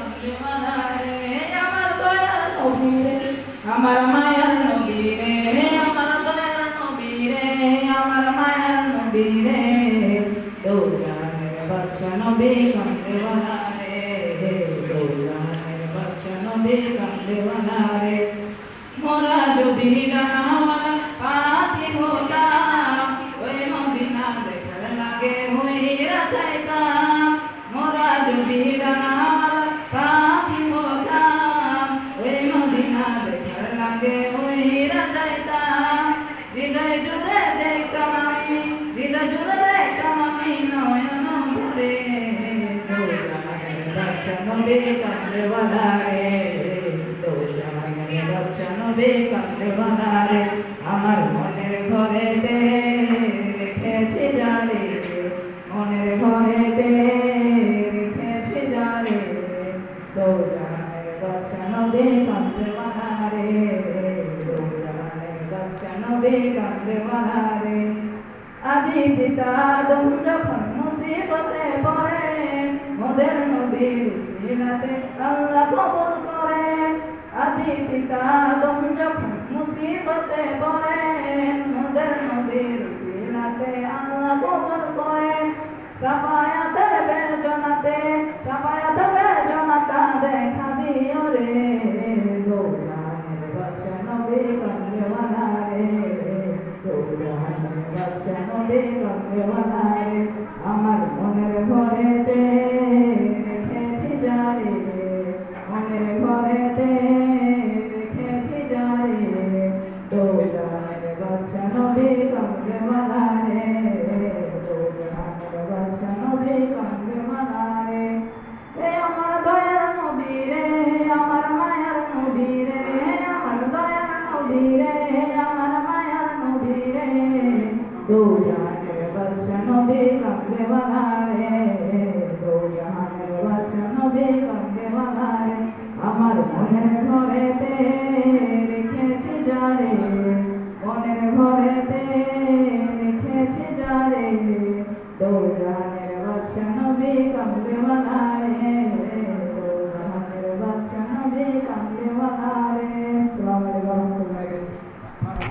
রে আমার রে মায়ার নবী রে আমার দয়ার নবী রে আমার মায়ার নবী রে বাদশা নবী কামদেওয়ালা রে দৌলানের বাদশা নবী কামদেওয়ালা রে মোরা যদি ডানাওয়ালা পাতি হতাম ওই মদিনা দেখার লাগে হইরা যাইতাম মোরা যদি ডানাওয়ালা দেখার উইরা যাইতাম হৃদয় জুড়ে দেখতাম আমি, হৃদয় জুড়ে দেখতাম আমি নয়ন ভরে। নবী কামদেওয়ালা রে দৌলানের বাদশা নবী রে আমার মনের ঘরেতে রেখেছি পিতা আদি পিতা আমার মনের ঘরেতে রেখেছি জারে মনের ঘরেতে রেখেছি তো দৌলানের বাদশা নবী কামলেওয়ালা রে আমার ঘরেতে